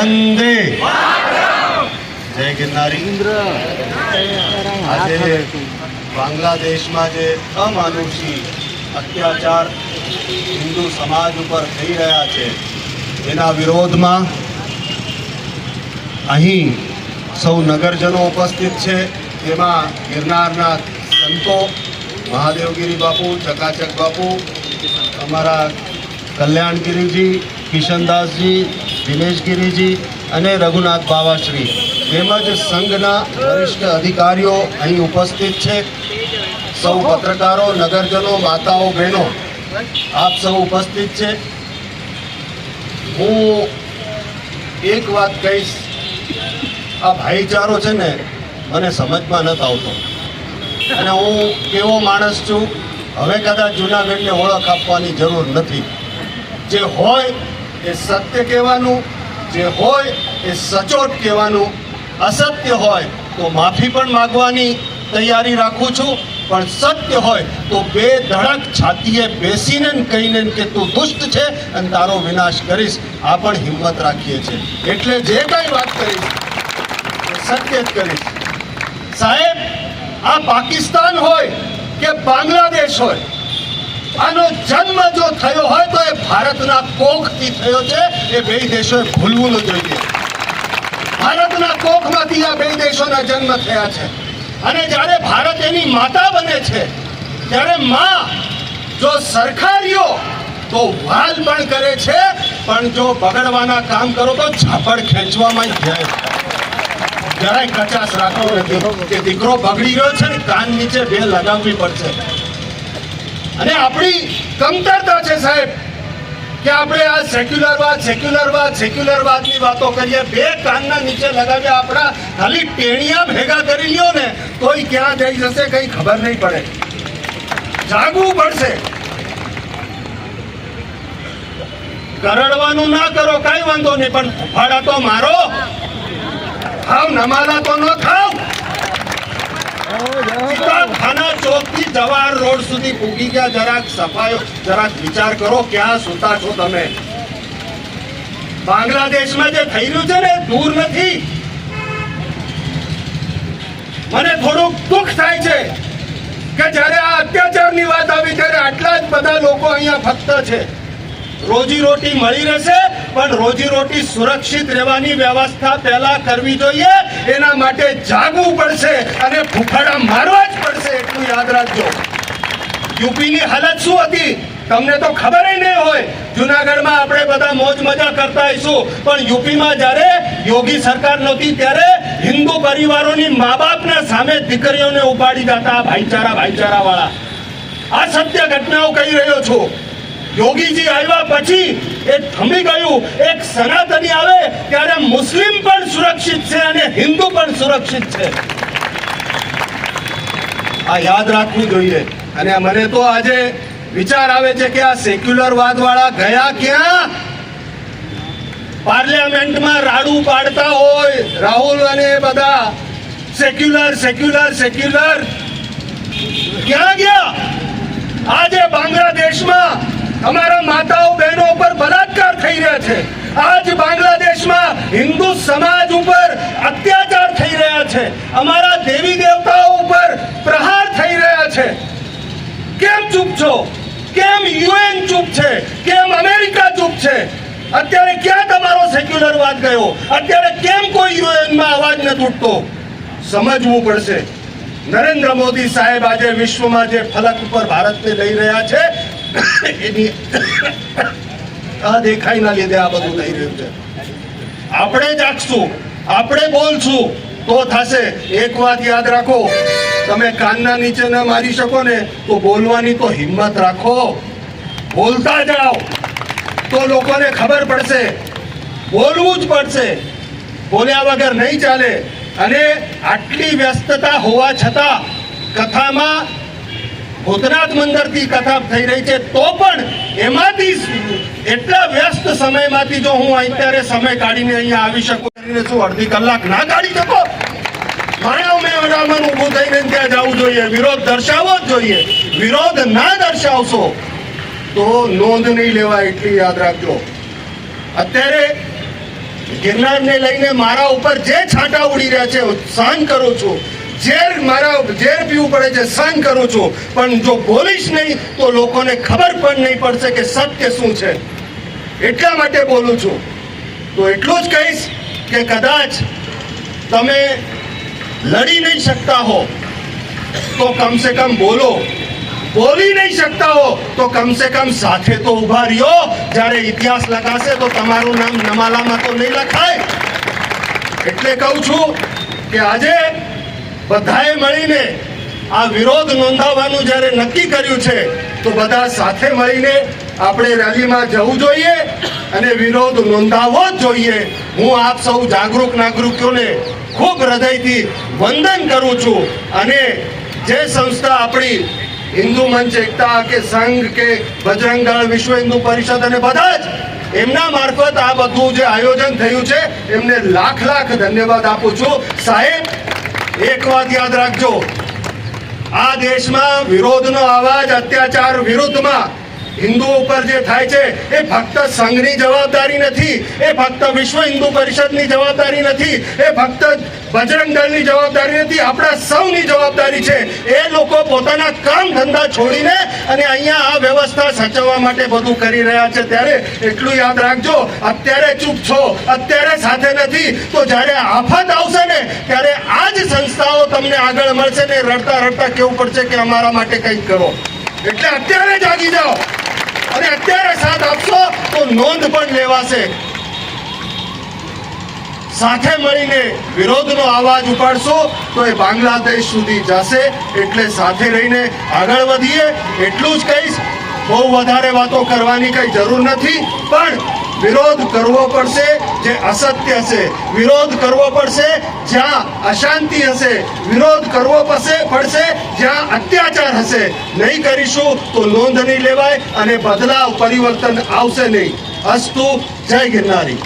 વંદે. જય ગિરનારી. આજે બાંગ્લાદેશમાં જે અમાનુષી અત્યાચાર હિન્દુ સમાજ ઉપર થઈ રહ્યા છે, એના વિરોધમાં અહીં સૌ નગરજનો ઉપસ્થિત છે. તેમાં ગિરનારના સંતો, મહાદેવગીરી બાપુ, ચકાચક બાપુ, અમારા કલ્યાણગીરીજી કિશનદાસજી દિનેશગીરીજી અને રઘુનાથ બાવાશ્રી તેમજ સંઘના વરિષ્ઠ અધિકારીઓ અહીં ઉપસ્થિત છે. સૌ પત્રકારો, નગરજનો, માતાઓ, બહેનો, આપ સૌ ઉપસ્થિત છે. હું એક વાત કહીશ, આ ભાઈચારો છે ને મને સમજમાં નથી આવતો. અને હું કેવો માણસ છું, હવે કદાચ જુનાગઢને ઓળખ આપવાની જરૂર નથી. જે હોય એ સત્ય કહેવાનું, જે હોય એ સચોટ કહેવાનું. અસત્ય હોય તો માફી પણ માગવાની તૈયારી રાખું છું, પણ સત્ય હોય તો બે ધડક છાતીએ બેસીને કહીને કે તું દુષ્ટ છે અને તારો વિનાશ કરીશ. આ પણ હિંમત રાખીએ છીએ એટલે જે કાંઈ વાત કરીશ સત્ય જ કરીશ. સાહેબ, આ પાકિસ્તાન હોય કે બાંગ્લાદેશ હોય આનો જન્મ જો થયો હોય તો એ ભારતના કોખથી થયો છે. એ બે દેશોએ ભૂલવું ન જોઈએ. ભારતના કોખમાંથી આ બે દેશોના જન્મ થયા છે. અને જ્યારે ભારત એની માતા બને છે, ત્યારે માં જો સરખારીઓ તો વાલ પણ કરે છે, પણ જો બગડવાના કામ કરો તો ઝાપડ ખેંચવામાં જાય. જરાય કચાશ રાખવો નથી. કે દીકરો બગડી ગયો છે ને કાન નીચે બે લગાવવી પડશે. અને આપણી કમતરતા છે સાહેબ કે આપણે આ સેક્યુલરવાદ સેક્યુલરવાદ સેક્યુલરવાદની વાતો કરીએ, બે કાનના નીચે લગાવીએ, આપણા ખાલી ટેણિયા ભેગા કરી લ્યો ને તોય ક્યાં જઈ જશે, કંઈ ખબર નહીં પડે. જાગવું પડશે. કરડવાનું ના કરો, કઈ વાંધો નહીં, પણ ફાડા તો મારો. ખાવ, નમાલા તો ન ખાવ. દૂર નથી. મને થોડુંક દુઃખ થાય છે કે જ્યારે આ અત્યાચારની વાત આવી, ત્યારે આટલા જ બધા લોકો અહીંયા ફક્ત છે. રોજી રોટી મળી રહેશે પણ રોજી રોટી સુરક્ષિત રહેવાની વ્યવસ્થા પહેલા કરવી જોઈએ. એના માટે જાગવું પડશે અને ફૂફાડા મારવા જ પડશે એટલું યાદ રાખજો. યુપીની હાલત શું હતી? તમને તો ખબર નહીં હોય. જુનાગઢમાં આપણે બધા મોજ મજા કરતા હઈશું પણ યુપીમાં જ્યારે યોગી સરકાર નહોતી, ત્યારે હિન્દુ પરિવારોની મા બાપના સામે દીકરીઓને ઉપાડી જતા ભાઈચારા ભાઈચારા વાળા આ સત્ય ઘટનાઓ કહી રહ્યો છું. યોગીજી આવ્યા પછી એ થમી ગયું. એક સનાતની આવે ત્યારે મુસ્લિમ પણ સુરક્ષિત છે અને હિન્દુ પણ સુરક્ષિત છે. આ યાદ રાખવું જોઈએ. અને મને તો આજે વિચાર આવે છે કે આ સેક્યુલર વાળા ગયા ક્યાં? પાર્લામેન્ટમાં રાડું પાડતા હોય, રાહુલ અને બધા. સેક્યુલર સેક્યુલર સેક્યુલર ક્યાં ગયા? આજે બાંગ્લાદેશમાં અમારા માતાઓ, બહેનો ઉપર બલાત્કાર થઈ રહ્યા છે. આજ બાંગ્લાદેશમાં હિન્દુ સમાજ ઉપર અત્યાચાર થઈ રહ્યા છે. અમારા દેવી દેવતાઓ ઉપર પ્રહાર થઈ રહ્યા છે. કેમ ચૂપ છો? કેમ યુએન ચૂપ છે? કેમ અમેરિકા ચૂપ છે? અત્યારે ક્યાં તમારો સેક્યુલર વાદ ગયો? અત્યારે કેમ કોઈ યુએનમાં અવાજ નથી ઉઠતો સમજવું પડશે. નરેન્દ્ર મોદી સાહેબ આજે વિશ્વમાં જે ફલક ઉપર ભારતને લઈ રહ્યા છે આ દેખાઈના લીધે આ બધું થઈ રહ્યું છે. આપણે જાગશું, આપણે બોલશું તો થશે. એક વાત યાદ રાખો, તમે કાનના નીચે મારી શકો ને, તો બોલવાની તો હિંમત રાખો. બોલતા જાઓ, તો લોકોને ખબર પડશે. બોલવું જ પડશે. બોલ્યા વગર નહીં ચાલે. અને આટલી વ્યસ્તતા હોવા છતાં કથામાં ભૂતનાથ મંદિરથી કથા થઈ રહી છે, તો પણ એમાંથી એટલા વ્યસ્ત સમયમાંથી જો હું અત્યારે સમય કાઢીને અહીંયા આવી શકું, કરીને શું અડધી કલાક ના કાઢી શકો? માનવ મેળામાં ઊભું થઈને ત્યાં જવું જોઈએ, વિરોધ દર્શાવવો જ જોઈએ. વિરોધ ના દર્શાવશો, તો નોંધ નહીં લેવાય એટલી યાદ રાખજો. અત્યારે ગિરનારને લઈને મારા ઉપર જે છાંટા ઉડી રહ્યા છે સહન કરું છું. ઝેર મારા ઝેર પીવું પડે છે, સહન કરું છું. પણ જો બોલીશ નહીં, તો લોકોને ખબર પણ નહીં પડશે કે સત્ય શું છે. એટલા માટે બોલું છું. તો એટલું જ કહીશ કે કદાચ તમે લડી નહીં શકતા હો, તો કમ સે કમ બોલો. બોલી નહીં શકતા હો, તો કમ સે કમ સાથે તો ઊભા રહ્યો. જ્યારે ઇતિહાસ લખાશે તો તમારું નામ નમાલામાં તો નહીં લખાય. એટલે કહું છું કે આજે બધાએ મળીને આ વિરોધ નોંધાવવાનું જ્યારે નક્કી કર્યું છે, તો બધા સાથે મળીને આપણે રેલીમાં જવું જોઈએ અને વિરોધ નોંધાવવો જ જોઈએ. હું આપ સૌ જાગૃત નાગરિકોને ખૂબ હૃદયથી વંદન કરું છું અને જે સંસ્થા આપણી હિન્દુ મંચ, એકતા કે સંઘ કે બજરંગ દળ, વિશ્વ હિન્દુ પરિષદ અને બધા જ, એમના મારફત આ બધું જે આયોજન થયું છે, એમને લાખ લાખ ધન્યવાદ આપું છું. સાહેબ એક વાત યાદ રાખજો. આ દેશમાં વિરોધનો અવાજ અત્યાચાર વિરુદ્ધમાં હિન્દુ ઉપર જે થાય છે, એ ફક્ત સંઘની જવાબદારી નથી, એ ફક્ત વિશ્વ હિન્દુ પરિષદની જવાબદારી નથી, એ ફક્ત બજરંગ દળની જવાબદારી નથી, આપણા સૌની જવાબદારી છે. એ લોકો પોતાના કામ ધંધા છોડીને અને અહીંયા આ વ્યવસ્થા સચવવા માટે બધું કરી રહ્યા છે. ત્યારે એટલું યાદ રાખજો, અત્યારે ચૂપ છો, અત્યારે સાથે નથી. તો જ્યારે આફત આવશે ને, ત્યારે આ જ સંસ્થાઓ તમને આગળ મળશે ને રડતા રડતા કેવું પડશે કે અમારા માટે કંઈક કરો. એટલે અત્યારે જાગી જાઓ. અને અત્યારે સાથ આપશો તો નોંધ પણ લેવાશે. સાથે મળીને વિરોધનો અવાજ ઉપાડશો તો એ બાંગ્લાદેશ સુધી જશે. એટલે સાથે રહીને આગળ વધીએ. એટલું જ કહીશ. બહુ વધારે વાતો કરવાની કઈ જરૂર નથી. પણ વિરોધ કરવો પડશે જે અસત્ય છે. વિરોધ કરવો પડશે જ્યાં અશાંતિ હશે. વિરોધ કરવો પડશે પડશે જ્યાં અત્યાચાર હશે. નહીં કરીશું તો નોંધ નહીં લેવાય અને બદલાવ પરિવર્તન આવશે નહીં. અસ્તુ, જય ગિરનારી.